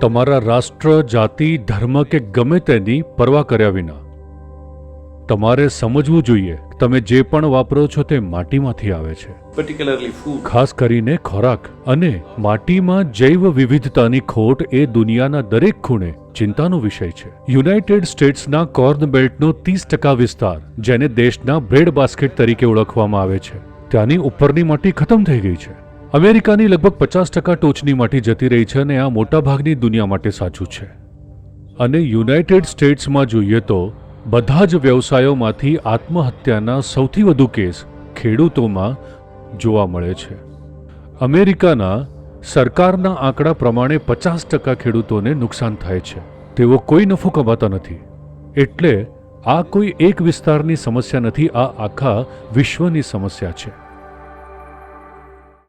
તમારા રાષ્ટ્ર જાતિ ધર્મ કે ગમે તેની પરવા કર્યા વિના. તમારે સમજવું જોઈએ તમે જે પણ વાપરો છો તે માટીમાંથી આવે છે. Food. ખાસ કરીને ખોરાક અને માટીમાં જૈવ વિવિધતાની ખોટ એ દુનિયાના દરેક ખૂણે ચિંતાનો વિષય છે. યુનાઇટેડ સ્ટેટ્સના કોર્ન બેલ્ટનો ત્રીસ ટકા વિસ્તાર જેને દેશના બ્રેડ બાસ્કેટ તરીકે ઓળખવામાં આવે છે ત્યાંની ઉપરની માટી ખતમ થઈ ગઈ છે. અમેરિકાની લગભગ પચાસ ટકા ટોચની માટી જતી રહી છે અને આ મોટાભાગની દુનિયા માટે સાચું છે. અને યુનાઇટેડ સ્ટેટ્સમાં જોઈએ તો, બધા જ વ્યવસાયોમાંથી આત્મહત્યાના સૌથી વધુ કેસ ખેડૂતોમાં જોવા મળે છે. અમેરિકાના સરકારના આંકડા પ્રમાણે પચાસ ટકા ખેડૂતોને નુકસાન થાય છે. તેઓ કોઈ નફો કમાતા નથી. એટલે આ કોઈ એક વિસ્તારની સમસ્યા નથી, આ આખા વિશ્વની સમસ્યા છે.